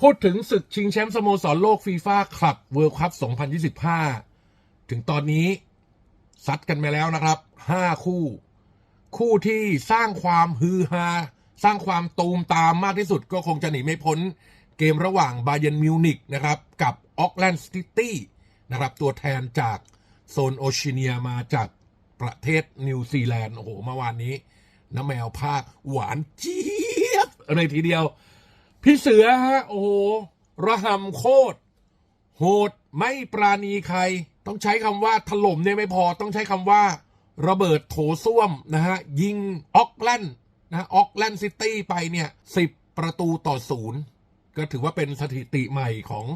พูดถึงศึกชิงแชมป์สโมสรโลกฟีฟ่าคลับเวิลด์คัพ 2025 ถึงตอนนี้ซัดกันไปแล้วนะครับ 5 คู่ คู่ที่สร้างความฮือฮา สร้างความตูมตามมากที่สุดก็คงจะหนีไม่พ้น เกมระหว่างบาเยนมิวนิกนะครับ กับออกแลนด์ซิตี้นะครับ ตัวแทนจากโซนโอชียเนียมาจากประเทศนิวซีแลนด์ โอ้โหเมื่อวานนี้ น้ำแมวภาคหวานเจี๊ยบเลยทีเดียว พี่เสือฮะ โอ้โหระหำโคตร โหดไม่ปราณีใคร ต้องใช้คำว่าถล่มเนี่ยไม่พอต้องใช้คำว่า ระเบิดโถส้วมนะฮะ ยิงออกแลนด์นะออกแลนด์ซิตี้ไปเนี่ยสิบประตูต่อศูนย์ก็ถือว่าเป็นสถิติใหม่ของ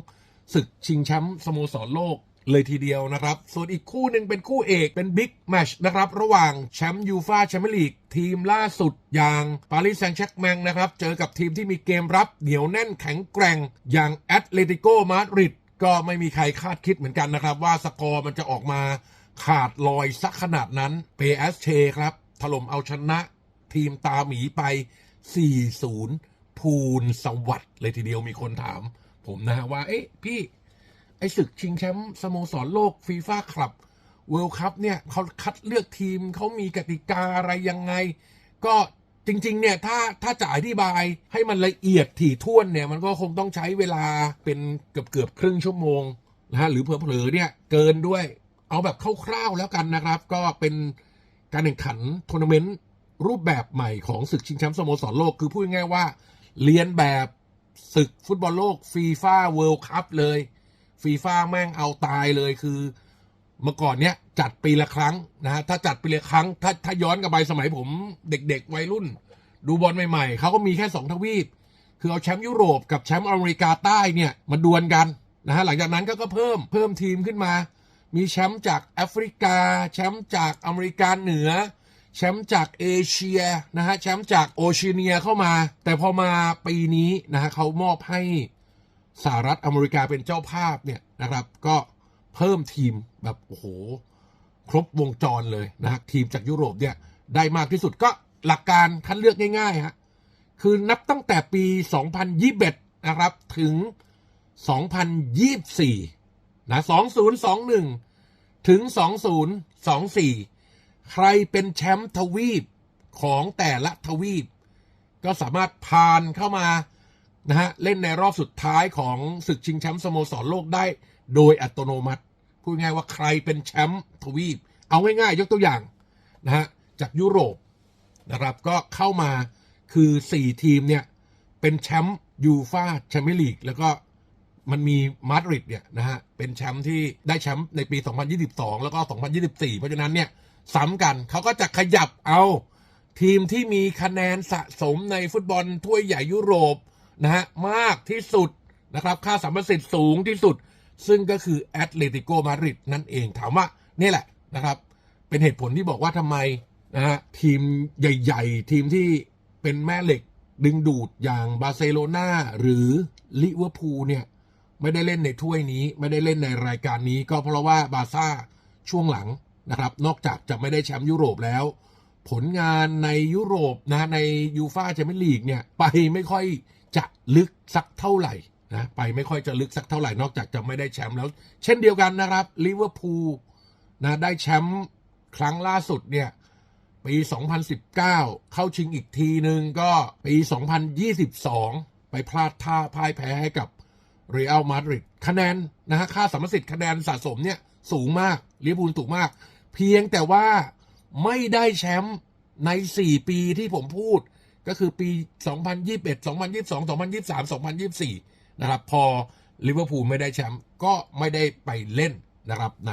ศึกชิงแชมป์สโมสรโลก เลยทีเดียวนะครับ ส่วนอีกคู่หนึ่งเป็นคู่เอกเป็นบิ๊กแมชนะครับ ระหว่างแชมป์ยูฟาแชมเปี้ยนลีกทีมล่าสุดอย่างปารีสแซงต์แชร์กแมงนะครับ เจอกับทีมที่มีเกมรับเหนียวแน่นแข็งแกร่ง อย่างแอตเลติโกมาดริดก็ไม่มีใครคาดคิดเหมือนกันนะครับ ว่าสกอร์มันจะออกมาขาดลอยสักขนาดนั้นเปเอสเชครับ ถล่มเอาชนะ ทีมตาหมีไป 4-0 พูนสวัสด์เลยทีเดียวมีคนถาม ผมนะฮะว่า เอ๊ะพี่ ไอ้ศึกชิงแชมป์สโมสรโลกฟีฟ่าคลับเวิลด์คัพเนี่ยเขาคัดเลือกทีมเขามีกติกาอะไรยังไง ก็จริง ๆ เนี่ย ถ้าถ้าจะอธิบายให้มันละเอียดถี่ถ้วนเนี่ย มันก็คงต้องใช้เวลาเป็นเกือบเกือบครึ่งชั่วโมงนะฮะหรือเผลอๆเนี่ยเกินด้วยเอาแบบคร่าวๆแล้วกันนะครับ ก็เป็นการแข่งขันทัวร์นาเมนต์รูปแบบใหม่ของศึกชิงแชมป์สโมสรโลก คือพูดง่ายๆว่าเรียนแบบศึกฟุตบอลโลกฟีฟ่าเวิลด์คัพเลย ฟีฟ่าแม่งเอาตายเลยคือ เมื่อก่อนเนี้ยจัดปีละครั้งนะฮะถ้าจัดปีละครั้ง ถ้าถ้าย้อนกลับไปสมัยผมเด็ก ๆ วัยรุ่น ดูบอลใหม่ๆเขาก็มีแค่สองทวีป คือเอาแชมป์ยุโรปกับแชมป์อเมริกาใต้เนี่ยมาดวลกันนะฮะหลังจากนั้นก็ก็เพิ่มเพิ่มทีมขึ้นมา มีแชมป์จากแอฟริกา แชมป์จากอเมริกาเหนือ แชมป์จากเอเชียนะฮะแชมป์จากโอเชียเนียเข้ามา แต่พอมาปีนี้นะฮะเขามอบให้ สหรัฐอเมริกาเป็นเจ้าภาพเนี่ยนะครับ ก็เพิ่มทีมแบบโอ้โหครบวงจรเลยนะฮะทีมจากยุโรปเนี่ยได้มากที่สุดก็หลักการคัดเลือกง่ายๆฮะคือนับตั้งแต่ปี 2021 นะครับ ถึง 2024 นะ 2021 ถึง 2024 ใครเป็นแชมป์ทวีปของแต่ละทวีป ก็สามารถผ่านเข้ามา นะฮะเล่นในรอบสุดท้ายของศึกชิงแชมป์สโมสรโลกได้โดยอัตโนมัติ พูดง่ายว่าใครเป็นแชมป์ทวีป เอาง่ายๆ ยกตัวอย่างนะฮะจากยุโรปนะครับก็เข้ามาคือ 4 ทีมเนี่ย เป็นแชมป์ยูฟาแชมเปี้ยนลีกแล้วก็มันมีมาดริดเนี่ยนะฮะเป็นแชมป์ที่ได้แชมป์ในปี 2022 แล้วก็ 2024 เพราะฉะนั้นเนี่ยซ้ำกันเขาก็จะขยับเอาทีมที่มีคะแนนสะสมในฟุตบอลถ้วยใหญ่ยุโรป นะฮะมากที่สุดนะครับ ค่าสัมประสิทธิ์สูงที่สุด ซึ่งก็คือแอตเลติโกมาดริดนั่นเองถามว่านี่แหละนะครับ เป็นเหตุผลที่บอกว่าทำไมนะฮะทีมใหญ่ ๆ ทีมที่เป็นแม่เหล็กดึงดูดอย่างบาร์เซโลนาหรือลิเวอร์พูลเนี่ยไม่ได้เล่นในถ้วยนี้ ไม่ได้เล่นในรายการนี้ ก็เพราะว่าบาซ่าช่วงหลังนะครับ นอกจากจะไม่ได้แชมป์ยุโรปแล้ว ผลงานในยุโรปนะในยูฟาแชมเปี้ยนลีกเนี่ยไปไม่ค่อย จะลึกสักเท่าไหร่นะไปไม่ค่อยจะลึกสักเท่าไหร่นอกจากจะไม่ได้แชมป์แล้ว เช่นเดียวกันนะครับลิเวอร์พูลนะได้แชมป์ครั้งล่าสุดเนี่ยปี 2019 เข้าชิงอีกทีหนึ่งก็ปี 2022 ไปพลาดท่าพ่ายแพ้ให้กับเรอัลมาดริดคะแนนนะฮะค่าสัมสิทธิ์คะแนนสะสมเนี่ยสูงมากลิเวอร์พูลสูงมาก เพียงแต่ว่าไม่ได้แชมป์ใน 4 ปีที่ผมพูด ก็คือปี 2021 2022 2023 2024 นะครับ พอลิเวอร์พูลไม่ได้แชมป์ก็ไม่ได้ไปเล่นนะครับใน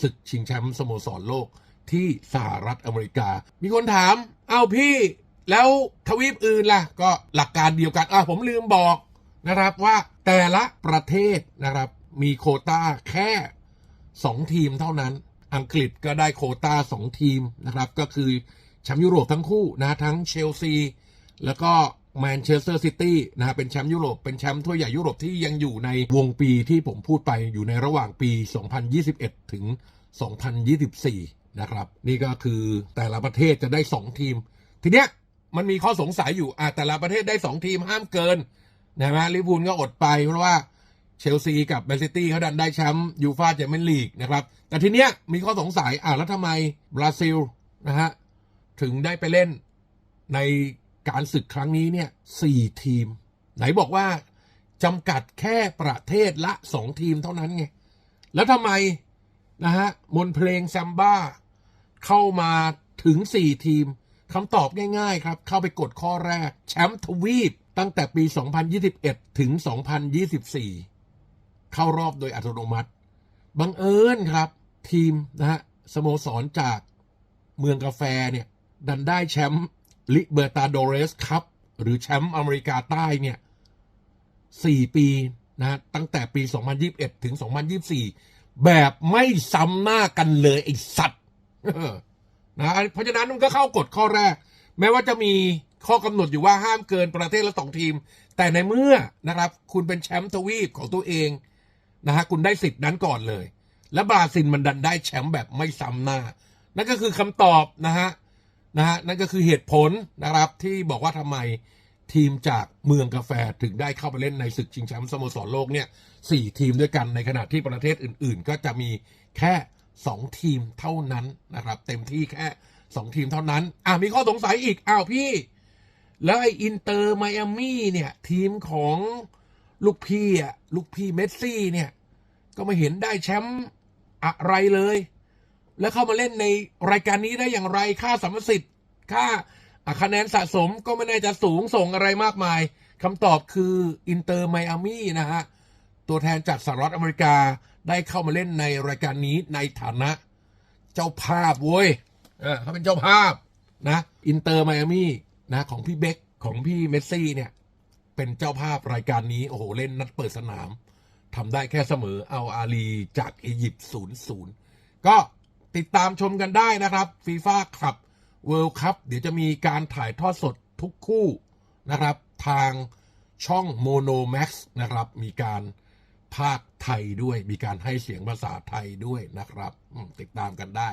ศึกชิงแชมป์สโมสรโลกที่สหรัฐอเมริกา มีคนถาม เอ้าพี่แล้วทวีปอื่นล่ะ ก็หลักการเดียวกันอะผมลืมบอกนะครับว่าแต่ละประเทศนะครับมีโคต้าแค่ 2 ทีมเท่านั้น อังกฤษก็ได้โคต้า 2 ทีมนะครับ ก็คือ แชมป์ยุโรปทั้งคู่นะทั้งเชลซี แล้วก็แมนเชสเตอร์ซิตี้นะฮะเป็นแชมป์ยุโรป เป็นแชมป์ถ้วยใหญ่ยุโรปที่ยังอยู่ในวงปีที่ผมพูดไปอยู่ในระหว่างปี 2021 ถึง 2024 นะครับ นี่ก็คือแต่ละประเทศจะได้ 2 ทีม ทีเนี้ยมันมีข้อสงสัยอยู่อะแต่ละประเทศได้ 2 ทีมห้ามเกินนะฮะลิเวอร์พูลก็อดไปเพราะว่าเชลซีกับแมนซิตี้เขาดันได้แชมป์ยูฟาแชมเปี้ยนลีกนะครับ แต่ทีเนี้ยมีข้อสงสัยอ่าแล้วทำไมบราซิลนะฮะ ถึงได้ไปเล่นในการศึกครั้งนี้เนี่ยสี่ทีม ไหนบอกว่าจำกัดแค่ประเทศละสองทีมเท่านั้นไง แล้วทำไมนะฮะมนเพลงซัมบ้าเข้ามาถึง4ทีมคำตอบง่ายๆครับ เข้าไปกดข้อแรก แชมป์ทวีปตั้งแต่ปี 2021 ถึง 2024 เข้ารอบโดยอัตโนมัติ บังเอิญครับ ทีมนะฮะสโมสรจากเมืองกาแฟเนี่ย ดันได้แชมป์ลิเบอร์ตาโดเรสคัพหรือแชมป์อเมริกาใต้เนี่ย4ปีนะตั้งแต่ปี 2021 ถึง 2024 แบบไม่ซ้ำหน้ากันเลยไอสัตว์นะเพราะฉะนั้นมันก็เข้ากฎข้อแรก แม้ว่าจะมีข้อกำหนดอยู่ว่าห้ามเกินประเทศละสองทีม แต่ในเมื่อนะครับ คุณเป็นแชมป์ทวีปของตัวเองนะฮะคุณได้สิทธิ์นั้นก่อนเลย และบราซิลมันดันได้แชมป์แบบไม่ซ้ำหน้า นั่นก็คือคำตอบนะฮะ นะฮะนั่นก็คือเหตุผลนะครับที่บอกว่าทำไมทีมจากเมืองกาแฟถึงได้เข้าไปเล่นในศึกชิงแชมป์สโมสรโลกเนี่ยสี่ทีมด้วยกันในขณะที่ประเทศอื่น ๆ ก็จะมีแค่สองทีมเท่านั้นนะครับ เต็มที่แค่สองทีมเท่านั้น อะมีข้อสงสัยอีกอ้าวพี่ แล้วไออินเตอร์ไมอามี่เนี่ย ทีมของลูกพี่อะลูกพี่เมสซี่เนี่ย ก็ไม่เห็นได้แชมป์อะไรเลย แล้วเข้ามาเล่นในรายการนี้ได้อย่างไรค่าสัมสิทธิ์ค่าคะแนนสะสมก็ไม่น่าจะสูงส่งอะไรมากมายคำตอบคืออินเตอร์ไมอามี่นะฮะ ตัวแทนจากสหรัฐอเมริกาได้เข้ามาเล่นในรายการนี้ในฐานะ เจ้าภาพเว้ยเขาเป็นเจ้าภาพนะอินเตอร์ไมอามี่นะของพี่เบ็กของพี่เมสซี่เนี่ย เป็นเจ้าภาพรายการนี้ โอ้โห เล่นนัดเปิดสนามทำได้แค่เสมอเอาอาลีจากอียิปต์ศูนย์ศูนย์ก็ ติดตามชมกันได้นะครับฟีฟ่าคลับเวิลด์คัพเดี๋ยวจะมีการถ่ายทอดสดทุกคู่นะครับ ทางช่องโมโนแม็กซ์นะครับ มีการภาคไทยด้วย มีการให้เสียงภาษาไทยด้วยนะครับ ติดตามกันได้